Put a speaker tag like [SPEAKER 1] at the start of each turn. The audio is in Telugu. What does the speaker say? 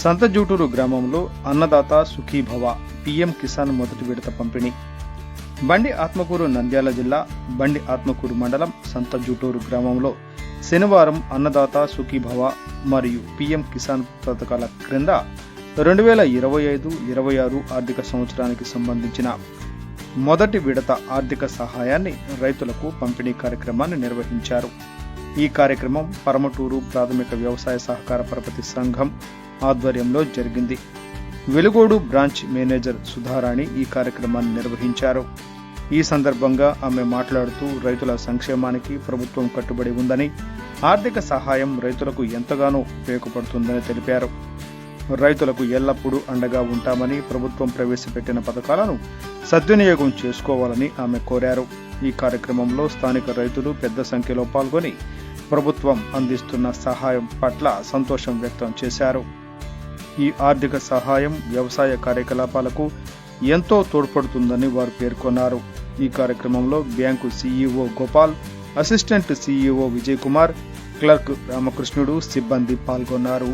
[SPEAKER 1] సంతజూటూరు గ్రామంలో అన్నదాత సుఖీభవ పిఎం కిసాన్ మొదటి విడత పంపిణీ. బండి ఆత్మకూరు నంద్యాల జిల్లా బండి ఆత్మకూరు మండలం సంతజూటూరు గ్రామంలో శనివారం అన్నదాత సుఖీభవ మరియు పిఎం కిసాన్ పథకాల క్రింద రెండు వేల ఇరవై ఐదు ఇరవై ఆరు ఆర్థిక సంవత్సరానికి సంబంధించిన మొదటి విడత ఆర్థిక సహాయాన్ని రైతులకు పంపిణీ కార్యక్రమాన్ని నిర్వహించారు. ఈ కార్యక్రమం పరమటూరు ప్రాథమిక వ్యవసాయ సహకార పరపతి సంఘం ఆధ్వర్యంలో జరిగింది. వెలుగోడు బ్రాంచ్ మేనేజర్ సుధారాణి ఈ కార్యక్రమాన్ని నిర్వహించారు. ఈ సందర్భంగా ఆమె మాట్లాడుతూ రైతుల సంక్షేమానికి ప్రభుత్వం కట్టుబడి ఉందని ఆర్థిక సహాయం రైతులకు ఎంతగానో ఉపయోగపడుతుందని తెలిపారు. రైతులకు ఎల్లప్పుడూ అండగా ఉంటామని ప్రభుత్వం ప్రవేశపెట్టిన పథకాలను సద్వినియోగం చేసుకోవాలని ఆమె కోరారు. ఈ కార్యక్రమంలో స్థానిక రైతులు పెద్ద సంఖ్యలో పాల్గొని ప్రభుత్వం అందిస్తున్న సహాయం పట్ల సంతోషం వ్యక్తం చేశారు. ఈ ఆర్థిక సహాయం వ్యవసాయ కార్యకలాపాలకు ఎంతో తోడ్పడుతుందని వారు పేర్కొన్నారు. ఈ కార్యక్రమంలో bank CEO Gopal assistant CEO Vijay Kumar clerk రామకృష్ణుడు సిబ్బంది పాల్గొన్నారు.